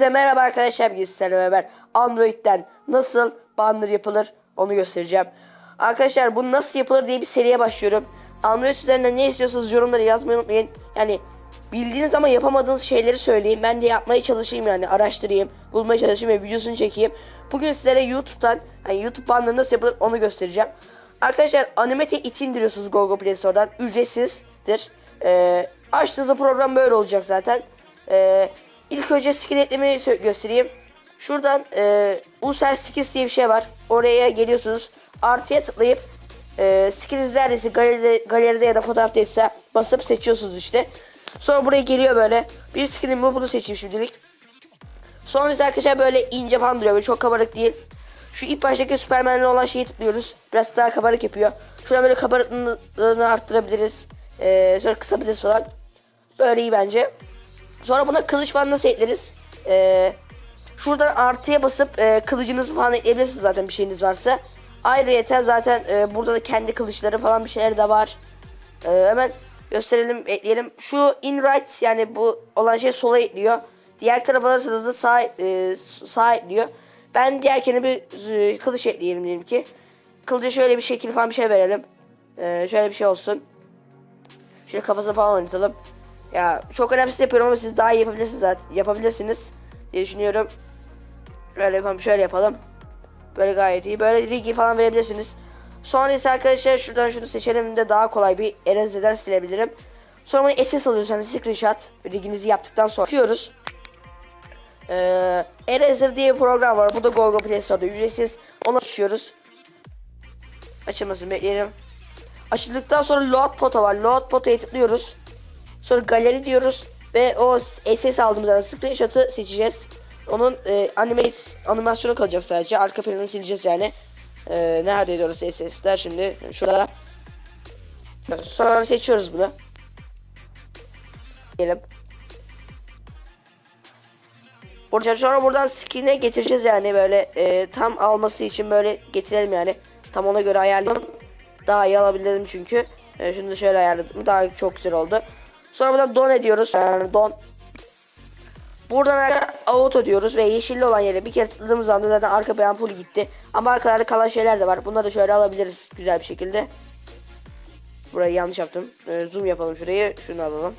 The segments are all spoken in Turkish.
Hepinize merhaba arkadaşlar. Bugün sizlerle beraber Android'den nasıl banner yapılır onu göstereceğim. Arkadaşlar bu nasıl yapılır diye bir seriye başlıyorum. Android üzerinden ne istiyorsanız yorumları yazmayı unutmayın. Yani bildiğiniz ama yapamadığınız şeyleri söyleyin. Ben de yapmaya çalışayım yani araştırayım, bulmaya çalışayım ve videosunu çekeyim. Bugün sizlere YouTube'dan yani YouTube banner nasıl yapılır onu göstereceğim. Arkadaşlar Animate it indiriyorsunuz Google Play Store'dan. Ücretsizdir. Ee, açtığınızda program böyle olacak zaten. Ee, ilk önce skin eklemeyi göstereyim. Şuradan e, User Skills diye bir şey var. Oraya geliyorsunuz. Artıya tıklayıp e, skills neredeyse galeride, galeride ya da fotoğraftaysa basıp seçiyorsunuz işte. Sonra buraya geliyor böyle. Bir skinim bu bunu seçeyim şimdilik. Sonra ise arkadaşlar böyle ince falan duruyor. Böyle çok kabarık değil. Şu ilk baştaki Superman'le olan şeyi tıklıyoruz. Biraz daha kabarık yapıyor. Şuradan böyle kabarıklığını arttırabiliriz. Ee, sonra kısabiliriz falan. Böyle iyi bence. Sonra buna kılıç falan nasıl ekleriz? Ee, şuradan artıya basıp e, kılıcınızı falan ekleyebilirsiniz zaten bir şeyiniz varsa. Ayrıyeten zaten e, burada da kendi kılıçları falan bir şeyler de var. Ee, hemen gösterelim, ekleyelim. Şu in right yani bu olan şey sola ekliyor. Diğer tarafa alırsanız da sağ, e, sağ ekliyor. Ben diğerkine bir e, kılıç ekleyelim diyelim ki. Kılıca şöyle bir şekil falan bir şey verelim. Ee, şöyle bir şey olsun. Şöyle kafasını falan oynatalım. Ya çok önemsiz yapıyorum ama siz daha iyi yapabilirsiniz zaten. Yapabilirsiniz diye düşünüyorum. Şöyle yapalım, şöyle yapalım. Böyle gayet iyi. Böyle rigi falan verebilirsiniz. Sonra ise arkadaşlar şuradan şunu seçelim de daha kolay bir Eraser'den silebilirim. Sonra bunu SS alıyorsanız screenshot riginizi yaptıktan sonra çıkıyoruz. Ee, Eraser diye bir program var. Bu da Google Play Store'da ücretsiz. Onu açıyoruz. Açılmasını bekleyelim. Açıldıktan sonra load pota var. Load pota'ya tıklıyoruz. Sonra galeri diyoruz ve o SS aldığımız yani screenshot'ı seçeceğiz. Onun e, animate animasyonu kalacak sadece. Arka planını sileceğiz yani. E, neredeydi orası SS'ler şimdi? Şurada. Sonra seçiyoruz bunu. Gelip. Burada sonra buradan skin'e getireceğiz yani böyle e, tam alması için böyle getirelim yani. Tam ona göre ayarlayalım. Daha iyi alabilirim çünkü. E, şunu da şöyle ayarladım. Daha çok güzel oldu. Sonra buradan don ediyoruz. Yani don. Buradan auto diyoruz ve yeşilli olan yere bir kere tıkladığımız anda zaten arka plan full gitti. Ama arkalarda kalan şeyler de var. Bunları da şöyle alabiliriz güzel bir şekilde. Burayı yanlış yaptım. E, zoom yapalım şurayı. Şunu alalım.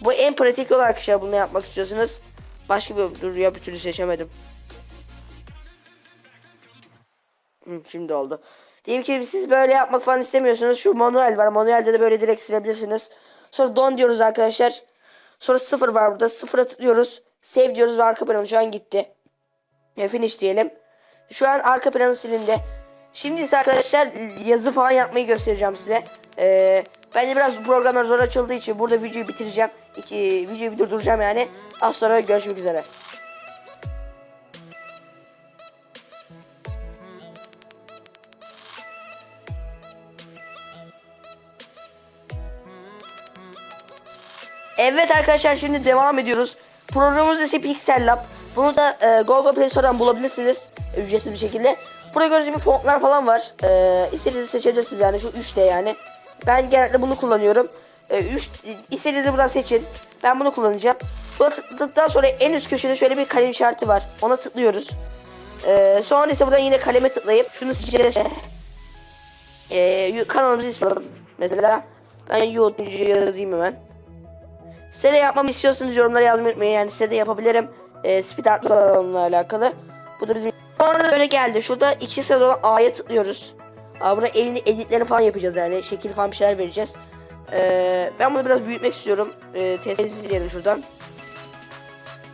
Bu en pratik yol arkadaşlar bunu yapmak istiyorsanız. Başka bir dur ya bir türlü seçemedim. Hı, şimdi oldu. Diyelim ki siz böyle yapmak falan istemiyorsunuz. Şu manuel var. Manuelde de böyle direkt silebilirsiniz. Sonra don diyoruz arkadaşlar. Sonra sıfır var burada. Sıfıra tıklıyoruz. Save diyoruz ve arka planı şu an gitti. Ve finish diyelim. Şu an arka planı silindi. Şimdi ise arkadaşlar yazı falan yapmayı göstereceğim size. Ee, bence biraz bu programlar zor açıldığı için burada videoyu bitireceğim. İki, videoyu bir durduracağım yani. Az sonra görüşmek üzere. Evet arkadaşlar şimdi devam ediyoruz. Programımız ise Pixel Lab. Bunu da e, Google Play Store'dan bulabilirsiniz e, ücretsiz bir şekilde. Burada gördüğünüz gibi fontlar falan var. E, istediğinizi seçebilirsiniz yani şu 3D yani. Ben genellikle bunu kullanıyorum. E, 3 istediğinizi buradan seçin. Ben bunu kullanacağım. Buna tıkladıktan sonra en üst köşede şöyle bir kalem işareti var. Ona tıklıyoruz. E, sonra ise buradan yine kaleme tıklayıp şunu seçeceğiz. E, kanalımızı ismi mesela. Ben YouTube yazayım hemen. Size de yapmamı istiyorsanız yorumlara yazmayı unutmayın. Yani size de yapabilirim. E, speed art onunla alakalı. Bu da bizim... Sonra böyle geldi. Şurada iki sırada olan A'ya tıklıyoruz. Aa, burada elini editlerini falan yapacağız yani. Şekil falan bir şeyler vereceğiz. E, ben bunu biraz büyütmek istiyorum. E, test edelim şuradan.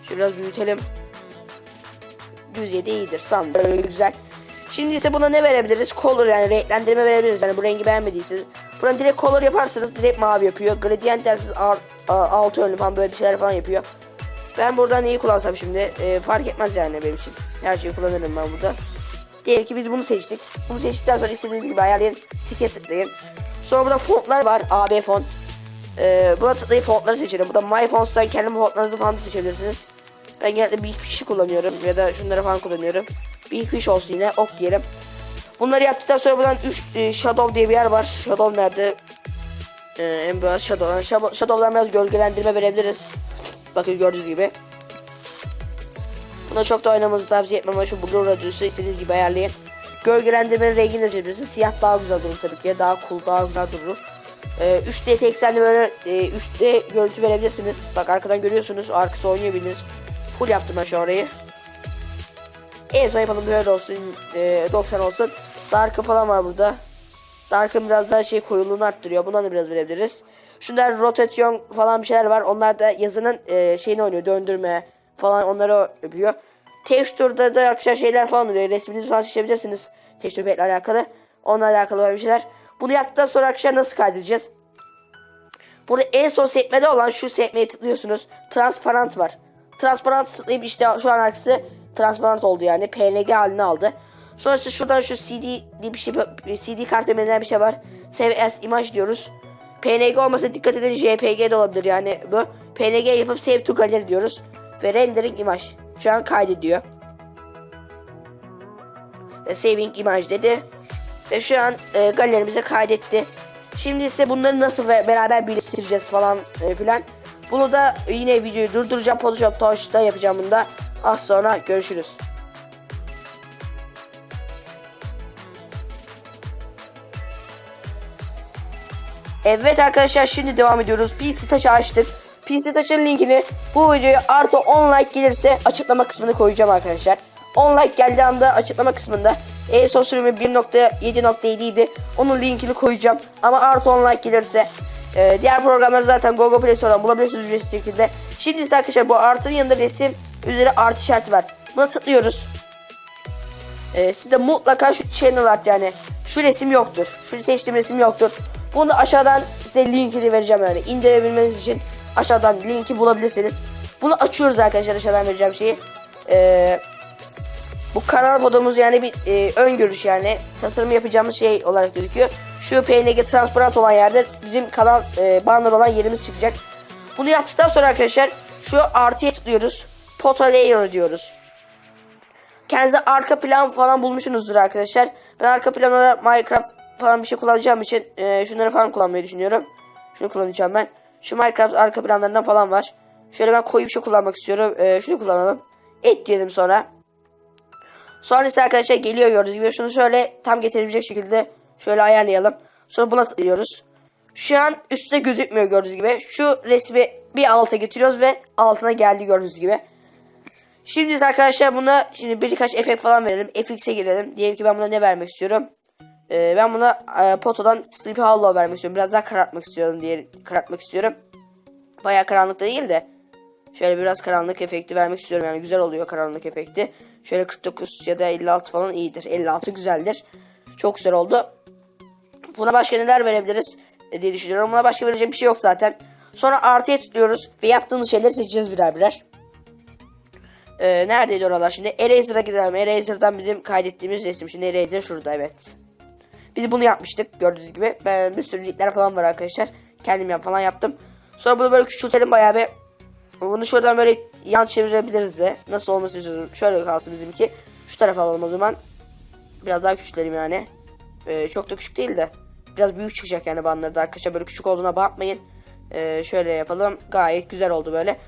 Şöyle biraz büyütelim. Düz yedi iyidir. Tamam böyle güzel. Şimdi ise buna ne verebiliriz? Color yani renklendirme verebiliriz. Yani bu rengi beğenmediyseniz. Buradan direkt color yaparsanız direkt mavi yapıyor. Gradient dersiniz altı önlü falan böyle bir şeyler falan yapıyor. Ben buradan neyi kullansam şimdi e, fark etmez yani benim için. Her şeyi kullanırım ben burada. Diyelim ki biz bunu seçtik. Bunu seçtikten sonra istediğiniz gibi ayarlayın. Tike tıklayın. Sonra burada fontlar var. AB font. Ee, buna tıklayıp fontları seçelim. Burada My Fonts'tan kendi fontlarınızı falan da seçebilirsiniz. Ben genelde Big Fish'i kullanıyorum. Ya da şunları falan kullanıyorum. Big Fish olsun yine. Ok diyelim. Bunları yaptıktan sonra buradan 3 e, Shadow diye bir yer var. Shadow nerede? Ee, en biraz shadow. Shadow- Shadow'dan biraz gölgelendirme verebiliriz. Bakın gördüğünüz gibi. Buna çok da oynamanızı tavsiye etmem ama şu blur radyosu istediğiniz gibi ayarlayın. Gölgelendirmenin rengini de seçebilirsiniz. Siyah daha güzel durur tabii ki. Daha cool, daha güzel durur. Ee, 3D teksenli böyle e, 3D görüntü verebilirsiniz. Bak arkadan görüyorsunuz. Arkası oynayabiliriz. Full yaptım ben şu orayı. En son yapalım böyle olsun. E, 90 olsun. Dark'ı falan var burada. Dark'ın biraz daha şey koyuluğunu arttırıyor. Bundan da biraz verebiliriz. Şunlar rotasyon falan bir şeyler var. Onlar da yazının e, şeyini oynuyor. Döndürme falan onları yapıyor. Texture'da da arkadaşlar şeyler falan oluyor. Resminizi falan seçebilirsiniz. Texture ile alakalı. Onunla alakalı var bir şeyler. Bunu yaptıktan sonra arkadaşlar nasıl kaydedeceğiz? Burada en son sekmede olan şu sekmeye tıklıyorsunuz. Transparent var. Transparent tıklayıp işte şu an arkası transparent oldu yani. PNG halini aldı. Sonrasında şuradan şu CD diye bir şey CD kartı benzer bir şey var. Save as image diyoruz. PNG olmasa dikkat edin JPG de olabilir yani bu. PNG yapıp save to gallery diyoruz. Ve rendering image. Şu an kaydediyor. Ve saving image dedi. Ve şu an e, galerimize kaydetti. Şimdi ise bunları nasıl ve beraber birleştireceğiz falan e, filan. Bunu da yine videoyu durduracağım. Photoshop Touch'ta yapacağım bunu da. Az sonra görüşürüz. Evet arkadaşlar şimdi devam ediyoruz. PC Touch'ı açtık. PC Touch'ın linkini bu videoya artı 10 like gelirse açıklama kısmını koyacağım arkadaşlar. 10 like geldiği anda açıklama kısmında ESO sürümü 1.7.7 idi. Onun linkini koyacağım. Ama artı 10 like gelirse e, diğer programları zaten Google Play Store'dan bulabilirsiniz ücretsiz şekilde. Şimdi ise arkadaşlar bu artının yanında resim üzeri artı işareti var. Buna tıklıyoruz. E, sizde mutlaka şu channel art yani şu resim yoktur. Şu seçtiğim resim yoktur. Bunu aşağıdan size linkini vereceğim yani indirebilmeniz için aşağıdan linki bulabilirsiniz. Bunu açıyoruz arkadaşlar aşağıdan vereceğim şeyi. Ee, bu kanal kodumuz yani bir e, ön görüş yani tasarım yapacağımız şey olarak gözüküyor. Şu PNG transparent olan yerde bizim kanal e, banner olan yerimiz çıkacak. Bunu yaptıktan sonra arkadaşlar şu artıya tıklıyoruz. Photo layer diyoruz. Kendinize arka plan falan bulmuşsunuzdur arkadaşlar. Ben arka plan olarak Minecraft falan bir şey kullanacağım için e, şunları falan kullanmayı düşünüyorum. Şunu kullanacağım ben. Şu Minecraft arka planlarından falan var. Şöyle ben koyu bir şey kullanmak istiyorum. E, şunu kullanalım. Et diyelim sonra. Sonra ise arkadaşlar geliyor gördüğünüz gibi. Şunu şöyle tam getirebilecek şekilde şöyle ayarlayalım. Sonra buna tıklıyoruz. Şu an üstte gözükmüyor gördüğünüz gibi. Şu resmi bir alta getiriyoruz ve altına geldi gördüğünüz gibi. Şimdi arkadaşlar buna şimdi birkaç efekt falan verelim. FX'e girelim. Diyelim ki ben buna ne vermek istiyorum. Ee, ben buna e, Poto'dan Sleepy Hollow vermek istiyorum. Biraz daha karartmak istiyorum diye karartmak istiyorum. Bayağı karanlıkta değil de. Şöyle biraz karanlık efekti vermek istiyorum. Yani güzel oluyor karanlık efekti. Şöyle 49 ya da 56 falan iyidir. 56 güzeldir. Çok güzel oldu. Buna başka neler verebiliriz e, diye düşünüyorum. Buna başka vereceğim bir şey yok zaten. Sonra artıya tıklıyoruz ve yaptığımız şeyleri seçeceğiz birer birer. Ee, neredeydi oralar şimdi? Eraser'a girelim. Eraser'dan bizim kaydettiğimiz resim. Şimdi Eraser şurada evet. Biz bunu yapmıştık gördüğünüz gibi. Ben bir sürü linkler falan var arkadaşlar. Kendim yap falan yaptım. Sonra bunu böyle küçültelim bayağı bir. Bunu şuradan böyle yan çevirebiliriz de. Nasıl olması istiyorum. Şöyle kalsın bizimki. Şu tarafa alalım o zaman. Biraz daha küçülelim yani. Ee, çok da küçük değil de. Biraz büyük çıkacak yani banları da arkadaşlar. Böyle küçük olduğuna bakmayın. Ee, şöyle yapalım. Gayet güzel oldu böyle.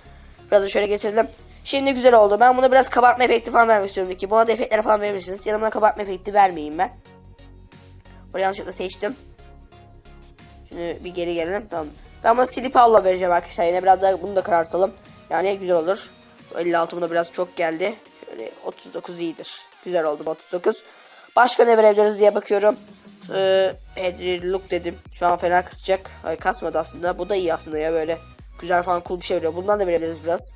Biraz da şöyle getirelim. Şimdi güzel oldu. Ben buna biraz kabartma efekti falan vermek istiyorum ki. Buna da efektler falan verebilirsiniz. Yanımda kabartma efekti vermeyeyim ben. Burayı yanlışlıkla seçtim. Şimdi bir geri gelelim. Tamam. Ben buna silip alla vereceğim arkadaşlar. Yine biraz daha bunu da karartalım. Yani güzel olur. 56 buna biraz çok geldi. Şöyle 39 iyidir. Güzel oldu bu 39. Başka ne verebiliriz diye bakıyorum. Ee, look dedim. Şu an fena kısacak. Hayır kasmadı aslında. Bu da iyi aslında ya böyle. Güzel falan cool bir şey veriyor. Bundan da verebiliriz biraz.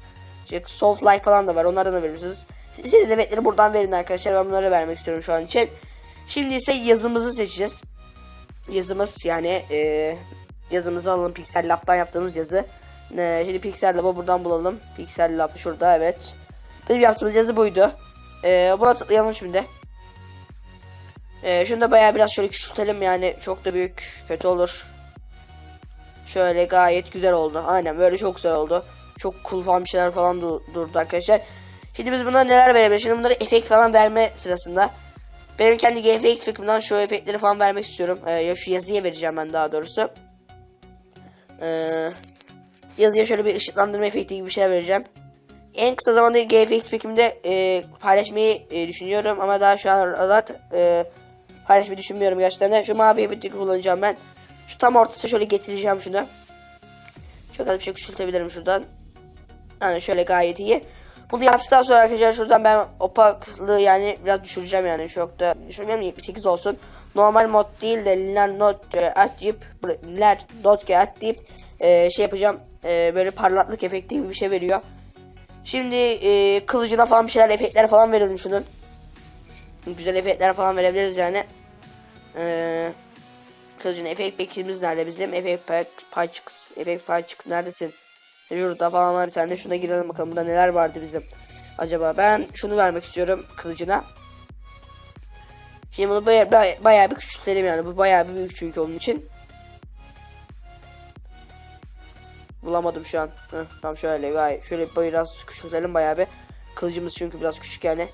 İşte soft like falan da var. Onlardan da verirsiniz. Siz evetleri buradan verin arkadaşlar. Ben bunları vermek istiyorum şu an için. Şimdi ise yazımızı seçeceğiz. Yazımız yani e, yazımızı alalım. Pixel Lab'dan yaptığımız yazı. E, şimdi Pixel Lab'ı buradan bulalım. Pixel Lab şurada evet. Bizim yaptığımız yazı buydu. E, buna tıklayalım şimdi. E, şunu da bayağı biraz şöyle küçültelim yani. Çok da büyük kötü olur. Şöyle gayet güzel oldu. Aynen böyle çok güzel oldu. Çok cool falan bir şeyler falan du- durdu arkadaşlar. Şimdi biz buna neler verebiliriz? Şimdi bunları efekt falan verme sırasında. Benim kendi GFX Pack'imden şu efektleri falan vermek istiyorum. Ee, ya şu yazıya vereceğim ben daha doğrusu. Ee, yazıya şöyle bir ışıklandırma efekti gibi bir şey vereceğim. En kısa zamanda GFX pekimde e, paylaşmayı e, düşünüyorum ama daha şu an aralar e, paylaşmayı düşünmüyorum gerçekten de. Şu mavi efekti kullanacağım ben. Şu tam ortası şöyle getireceğim şunu. Çok az bir şey küçültebilirim şuradan. Yani şöyle gayet iyi. Bunu yaptıktan sonra arkadaşlar şuradan ben opaklığı yani biraz düşüreceğim yani çok da düşürmeyeyim 78 olsun. Normal mod değil de linear not e, atlayıp linear not atlayıp e, şey yapacağım e, böyle parlatlık efekti gibi bir şey veriyor. Şimdi e, kılıcına falan bir şeyler efektler falan verelim şunun. Güzel efektler falan verebiliriz yani. Eee Kılıcın efekt bekimiz nerede bizim? Efekt pack, paçıks, efekt paçık neredesin? Yurda falan var bir tane de şuna girelim bakalım burada neler vardı bizim. Acaba ben şunu vermek istiyorum kılıcına. Şimdi bunu baya, baya, bayağı bir küçültelim yani bu bayağı bir büyük çünkü onun için. Bulamadım şu an. Heh, tamam şöyle gayet şöyle biraz küçültelim bayağı bir. Kılıcımız çünkü biraz küçük yani.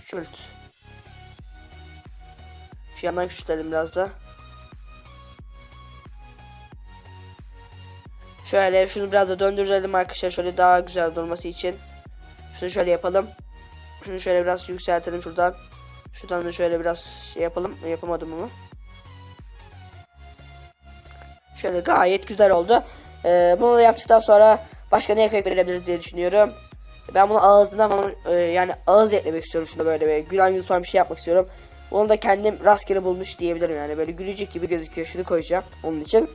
Küçült. Şu yandan küçültelim biraz da. Şöyle şunu biraz da döndürelim arkadaşlar şöyle daha güzel durması için. Şunu şöyle yapalım. Şunu şöyle biraz yükseltelim şuradan. Şuradan da şöyle biraz şey yapalım. Yapamadım ama. Şöyle gayet güzel oldu. Ee, bunu da yaptıktan sonra başka ne efekt verebiliriz diye düşünüyorum. Ben bunu ağzına e, yani ağız eklemek istiyorum şunda böyle bir gülen yüz falan bir şey yapmak istiyorum. Onu da kendim rastgele bulmuş diyebilirim yani böyle gülücük gibi gözüküyor. Şunu koyacağım onun için.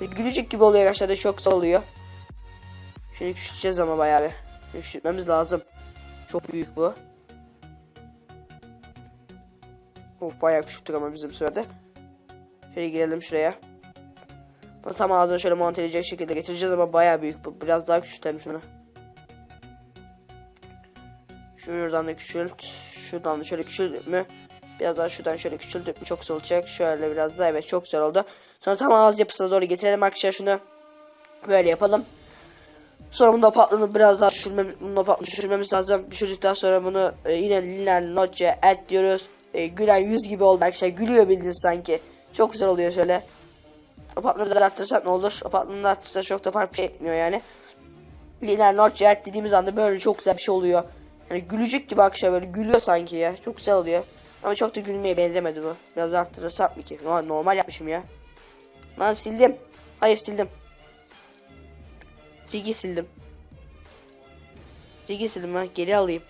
Gülücük gibi oluyor arkadaşlar da çok güzel oluyor. Şunu küçülteceğiz ama bayağı bir. Küçültmemiz lazım. Çok büyük bu. Of bayağı küçülttük ama bizim sırada. Şöyle girelim şuraya. Bunu tam ağzına şöyle monte edecek şekilde getireceğiz ama bayağı büyük bu. Biraz daha küçültelim şunu. Şuradan da küçült. Şuradan da şöyle küçüldük mü? Biraz daha şuradan şöyle küçüldük çok güzel olacak. Şöyle biraz daha evet çok güzel oldu. Sonra tam ağız yapısına doğru getirelim arkadaşlar şunu. Böyle yapalım. Sonra bunu da patlanıp biraz daha düşürmemiz, bunu da düşürmemiz lazım. Düşürdükten sonra bunu e, yine linear notch'e add diyoruz. E, gülen yüz gibi oldu arkadaşlar. Gülüyor bildiğiniz sanki. Çok güzel oluyor şöyle. O patları da arttırsak ne olur? O patları da arttırsa çok da fark bir şey etmiyor yani. Linear notch'e add dediğimiz anda böyle çok güzel bir şey oluyor. Yani gülecek gibi akşam böyle gülüyor sanki ya. Çok güzel oluyor. Ama çok da gülmeye benzemedi bu. Biraz arttırırsam mı ki? Normal, yapmışım ya. Lan sildim. Hayır sildim. Rigi sildim. Rigi sildim ha. Geri alayım.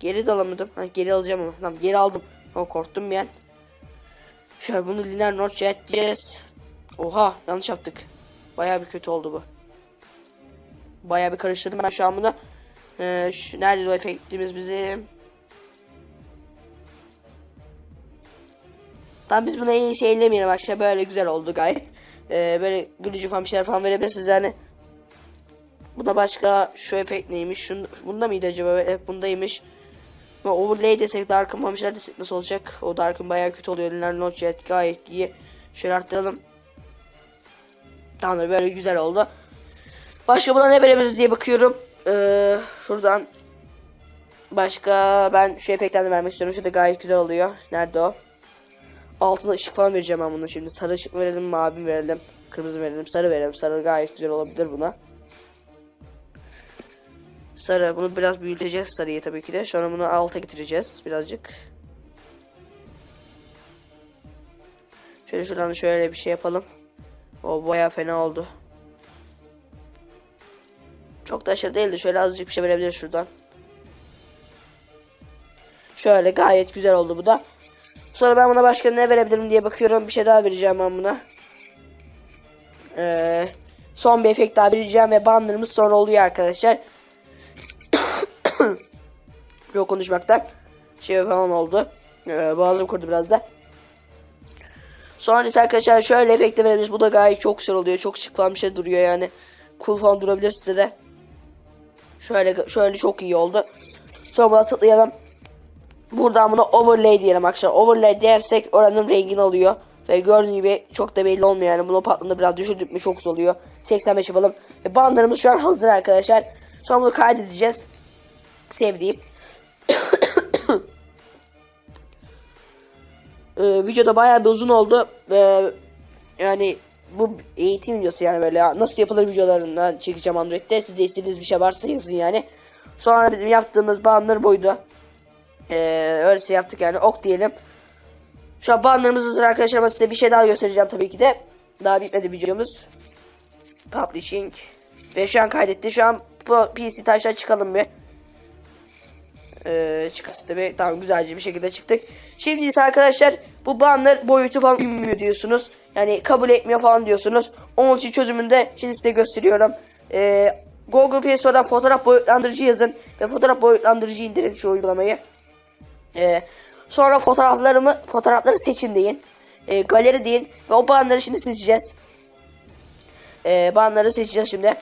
Geri de alamadım. Ha, geri alacağım ama. Tamam geri aldım. Ama korktum an. Şöyle bunu linear notch edeceğiz. Oha yanlış yaptık. Baya bir kötü oldu bu. Baya bir karıştırdım ben şu an bunu. Ee, şu, nerede o efektimiz bizim? Tamam biz buna iyi şey ellemeyelim arkadaşlar. Böyle güzel oldu gayet. Ee, böyle gülücü falan bir şeyler falan verebilirsiniz yani. Buna başka şu efekt neymiş? Şun, bunda mıydı acaba? Evet bundaymış. Ama overlay desek dark'ın mamışlar desek nasıl olacak? O dark'ın bayağı kötü oluyor. Linear Notch gayet iyi. Şöyle arttıralım. Tamam böyle güzel oldu. Başka buna ne verebiliriz diye bakıyorum. Ee, şuradan başka ben şu efektten de vermek istiyorum. Şurada gayet güzel oluyor. Nerede o? Altına ışık falan vereceğim ben bunu şimdi. Sarı ışık verelim, mavi verelim, kırmızı verelim, sarı verelim. Sarı gayet güzel olabilir buna. Sarı bunu biraz büyüteceğiz sarıyı tabii ki de. Sonra bunu alta getireceğiz birazcık. Şöyle şuradan şöyle bir şey yapalım. O baya fena oldu. Çok da aşırı değildi. Şöyle azıcık bir şey verebiliriz şuradan. Şöyle gayet güzel oldu bu da. Sonra ben buna başka ne verebilirim diye bakıyorum. Bir şey daha vereceğim ben buna. Ee, son bir efekt daha vereceğim ve bannerımız sonra oluyor arkadaşlar. Çok konuşmaktan şey falan oldu. Ee, boğazım kurdu biraz da. Sonra arkadaşlar şöyle efekte verebiliriz. Bu da gayet çok güzel oluyor. Çok şık falan bir şey duruyor yani. Cool falan durabilir size de. Şöyle şöyle çok iyi oldu. Sonra buna tıklayalım. Buradan buna overlay diyelim arkadaşlar. Overlay dersek oranın rengini alıyor. Ve gördüğünüz gibi çok da belli olmuyor yani. Bunu patlığını biraz düşürdük mü çok güzel oluyor. 85 yapalım. Ve bannerımız şu an hazır arkadaşlar. Sonra bunu kaydedeceğiz. Sevdiğim. Ee, videoda bayağı bir uzun oldu. Ee, yani bu eğitim videosu yani böyle nasıl yapılır videolarından çekeceğim Android'de. Siz de istediğiniz bir şey varsa yazın yani. Sonra bizim yaptığımız banner buydu. Ee, öyle şey yaptık yani ok diyelim. Şu an bannerımız hazır arkadaşlar ama size bir şey daha göstereceğim tabii ki de. Daha bitmedi videomuz. Publishing. Ve şu an kaydetti. Şu an PC taştan çıkalım bir. Ee, çıkarız tabii. Tamam güzelce bir şekilde çıktık. Şimdi ise arkadaşlar bu banner boyutu falan uymuyor diyorsunuz. Yani kabul etmiyor falan diyorsunuz. Onun için çözümünü de şimdi size gösteriyorum. Ee, Google Play Store'dan fotoğraf boyutlandırıcı yazın. Ve fotoğraf boyutlandırıcı indirin şu uygulamayı. Ee, sonra fotoğraflarımı fotoğrafları seçin deyin. Ee, galeri deyin. Ve o bannerı şimdi seçeceğiz. Ee, bannerı seçeceğiz şimdi.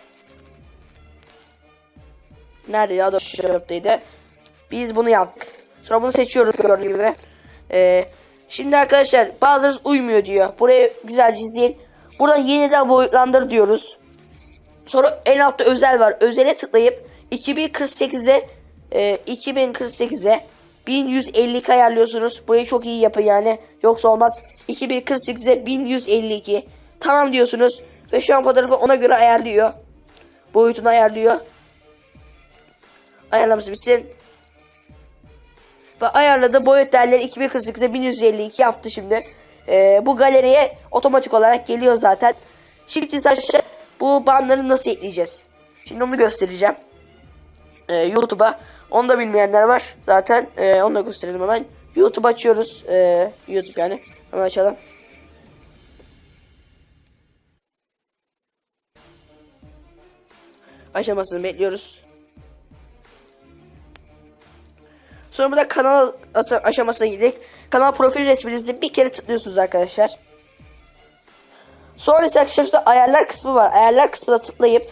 Nerede ya? Dur şurada. Biz bunu yaptık. Sonra bunu seçiyoruz gördüğünüz gibi. Ee, şimdi arkadaşlar bazıları uymuyor diyor. Buraya güzelce izleyin. Buradan yeniden boyutlandır diyoruz. Sonra en altta özel var. Özele tıklayıp 2048'e e, 2048'e 1152 ayarlıyorsunuz. Burayı çok iyi yapın yani. Yoksa olmaz. 2048'e 1152. Tamam diyorsunuz. Ve şu an fotoğrafı ona göre ayarlıyor. Boyutunu ayarlıyor. Ayarlaması bitsin. Ve ayarladı boyut değerleri 2048'e 1152 yaptı şimdi. Ee, bu galeriye otomatik olarak geliyor zaten. Şimdi sadece bu banları nasıl ekleyeceğiz? Şimdi onu göstereceğim. Ee, YouTube'a. Onu da bilmeyenler var. Zaten ee, onu da gösterelim hemen. YouTube açıyoruz. Ee, YouTube yani. Hemen açalım. Aşamasını bekliyoruz. Sonra burada kanal aşamasına gidelim. Kanal profil resminizi bir kere tıklıyorsunuz arkadaşlar. Sonra ise arkadaşlar şurada ayarlar kısmı var. Ayarlar kısmına tıklayıp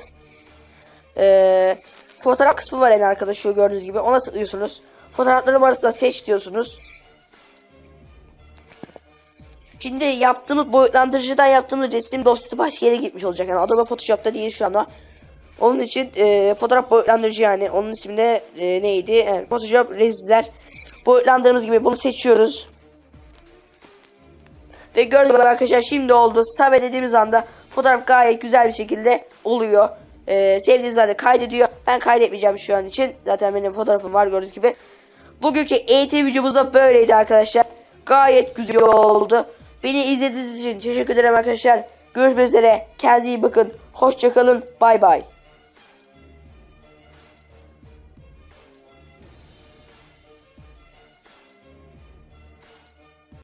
eee, fotoğraf kısmı var en arkada şu gördüğünüz gibi. Ona tıklıyorsunuz. Fotoğraflarım arasında seç diyorsunuz. Şimdi yaptığımız boyutlandırıcıdan yaptığımız resim dosyası başka yere gitmiş olacak. Yani Adobe Photoshop'ta değil şu anda. Onun için e, fotoğraf boyutlandırıcı yani. Onun ismi de e, neydi? Evet, Photoshop Rezizler. Boyutlandırdığımız gibi bunu seçiyoruz. Ve gördüğünüz gibi arkadaşlar şimdi oldu. Sabe dediğimiz anda fotoğraf gayet güzel bir şekilde oluyor. E, sevdiğinizler de kaydediyor. Ben kaydetmeyeceğim şu an için. Zaten benim fotoğrafım var gördüğünüz gibi. Bugünkü eğitim videomuz da böyleydi arkadaşlar. Gayet güzel oldu. Beni izlediğiniz için teşekkür ederim arkadaşlar. Görüşmek üzere. Kendinize iyi bakın. Hoşçakalın. Bay bay.